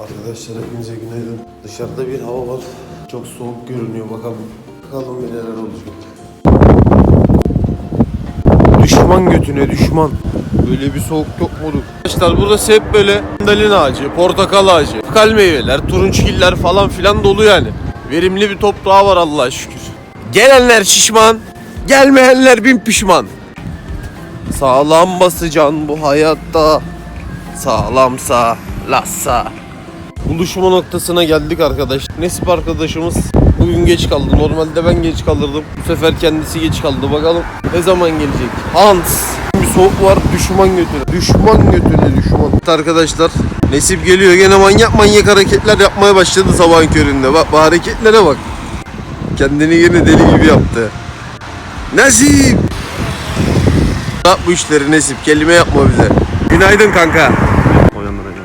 Arkadaşlar hepinize günaydın. Dışarıda bir hava var. Çok soğuk görünüyor bakalım. Bakalım neler olacak. Düşman götüne düşman. Böyle bir soğuk yok moruk. Arkadaşlar burası hep böyle mandalina ağacı, portakal ağacı, kal meyveler, turunçgiller falan filan dolu yani. Verimli bir toprağı var Allah'a şükür. Gelenler şişman, gelmeyenler bin pişman. Sağlam basacaksın bu hayatta. Sağlamsa lassa. Buluşma noktasına geldik arkadaş. Nesip arkadaşımız bugün geç kaldı. Normalde ben geç kalırdım. Bu sefer kendisi geç kaldı. Bakalım ne zaman gelecek? Hans. Bir soğuk var düşman götüne. Düşman götüne düşman. Evet Arkadaşlar Nesip geliyor gene manyak manyak hareketler yapmaya başladı sabahın köründe. Bak bu hareketlere bak. Kendini yine deli gibi yaptı. Nesip! Yap bu işleri Nesip. Kelime yapma bize. Günaydın kanka.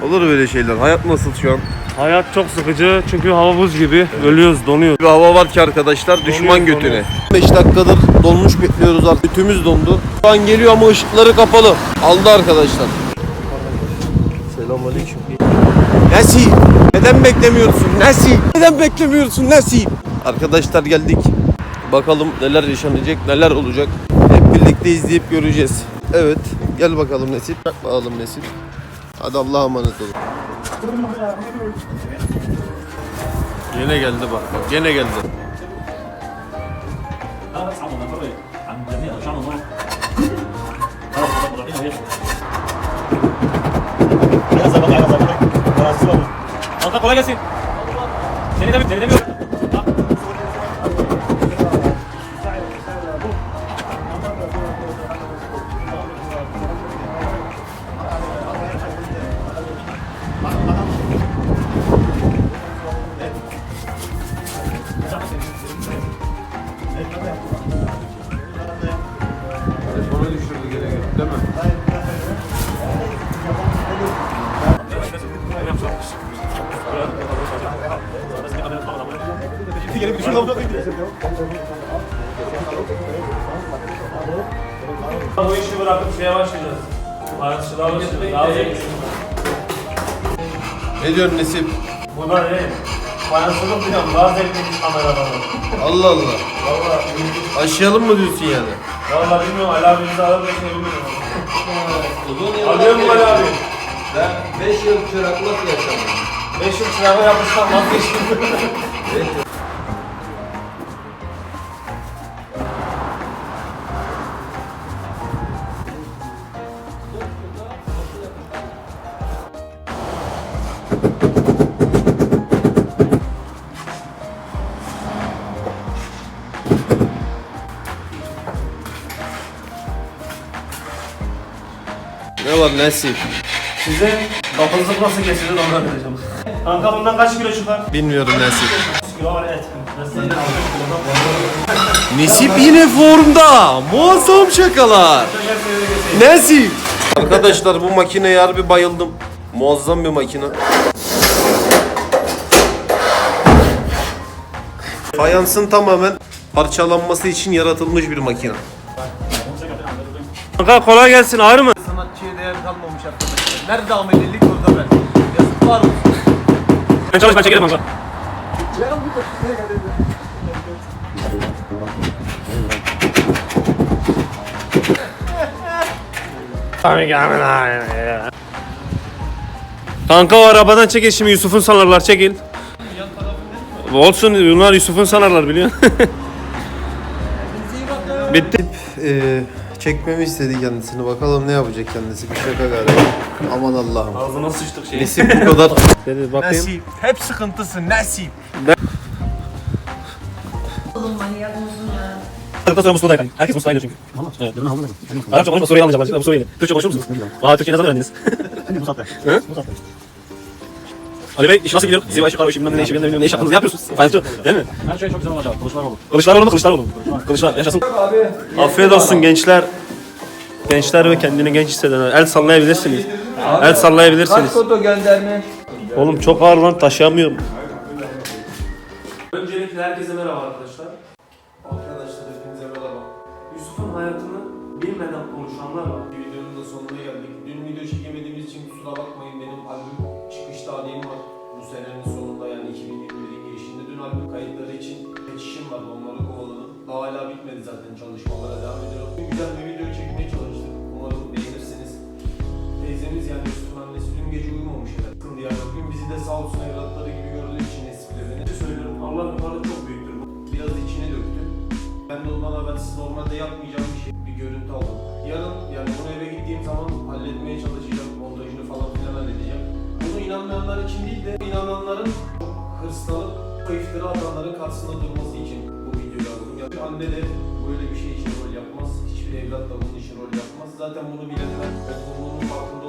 Olur böyle şeyler. Hayat nasıl şu an? Hayat çok sıkıcı çünkü hava buz gibi. Ölüyoruz, donuyoruz. Bir hava var ki arkadaşlar düşman Donuyoruz, götüne. 5 dakikadır dolmuş bekliyoruz artık. Bütümüz dondu. Şu an geliyor ama ışıkları kapalı. Aldı arkadaşlar. Selamünaleyküm. Nasip? Neden beklemiyorsun? Nasip? Neden beklemiyorsun? Nasip? Arkadaşlar geldik. Bakalım neler yaşanacak, neler olacak. Hep birlikte izleyip göreceğiz. Evet, gel bakalım Nesip. Bak bakalım Nesip. Hadi Allah'a emanet olun. Gene geldi bak, bak gene geldi. Kolay gelsin. Seni de seni demiyorum. Bu işi bırakıp şeye başlayacağız. Hayatçılığa başlayacağız. Daha zevkli. Ne diyorsun Nesip? Bunlar ne? Fayansılık diyorum. Daha zevkliymiş kameradan. Allah Allah. Valla Aşıyalım mı diyorsun yani? Valla bilmiyorum. Ali abi bizi alıp geçmeyi bilmiyorum. Uzun Alıyor mu Ali abi? Ben 5 yıl çıraklık yaşadım. 5 yıl sınava yapmıştan vazgeçtim. Ne var Nesip? Size kafanızı nasıl kesilir ondan vereceğim. Kanka bundan kaç kilo çıkar? Bilmiyorum Nesip. Kilo var et. Nesip yine formda. Muazzam şakalar. Nesip. Arkadaşlar bu makineye harbi bayıldım. Muazzam bir makine. Fayansın tamamen parçalanması için yaratılmış bir makine. Kanka kolay gelsin ağrı mı? Kalmamış arkadaşlar. Nerede amelilik orada ben. Yazıklar olsun. Ben çalış ben çekerim kanka. Kanka o arabadan çekil şimdi Yusuf'un sanarlar çekil. Olsun bunlar Yusuf'un sanarlar biliyor Bitti. Ee, çekmemi istedi kendisini. Bakalım ne yapacak kendisi. Bir şaka galiba. Aman Allah'ım. Ağzına sıçtık şey. Nesip bu kadar. Dedi bakayım. Hep sıkıntısın Nesip. Arada sonra Mustafa'dayken. Herkes Mustafa'ydı çünkü. Evet, demin aldım. Arapça konuşma Suriye almayacağım. Ben Suriye'li. Türkçe konuşur musunuz? Aa Türkçe ne zaman öğrendiniz? Bu saatte. Hı? Bu saatte. Ali Bey iş nasıl gidiyor? Ziva işi, karo işi, bilmem ne işi, bilmem ne, ne iş yaptınız, ne yapıyorsunuz? Fayansçı, değil mi? Her şey çok güzel olacak. Kılıçlar olur. Kılıçdaroğlu mu Kılıçdaroğlu mu? Kılıçlar, yaşasın. Afiyet olsun gençler. Gençler ve kendini genç hissedenler. El sallayabilirsiniz. El sallayabilirsiniz. foto gönderme. Oğlum çok ağır lan taşıyamıyorum. Öncelikle herkese merhaba arkadaşlar. Arkadaşlar hepinize merhaba. Yusuf'un hayatını bilmeden konuşanlar var. Bir videonun da sonuna geldik. Dün video çekemediğimiz için kusura bakmayın. Benim albüm çıkış tarihim var. Bu senenin sonunda yani 2021'in girişinde dün albüm kayıtları için geçişim vardı onları kovaladım. Daha hala bitmedi zaten çalışmalara devam Ben de ondan habersiz normalde yapmayacağım bir şey, bir görüntü aldım. Yarın yani bunu eve gittiğim zaman halletmeye çalışacağım. Montajını falan filan halledeceğim. Bunu inanmayanlar için değil de inananların çok hırslanıp iftira atanların karşısında durması için bu videoyu aldım. Yani anne de böyle bir şey için rol yapmaz. Hiçbir evlat da bunun için rol yapmaz. Zaten bunu bilenler, olgunluğunun farkında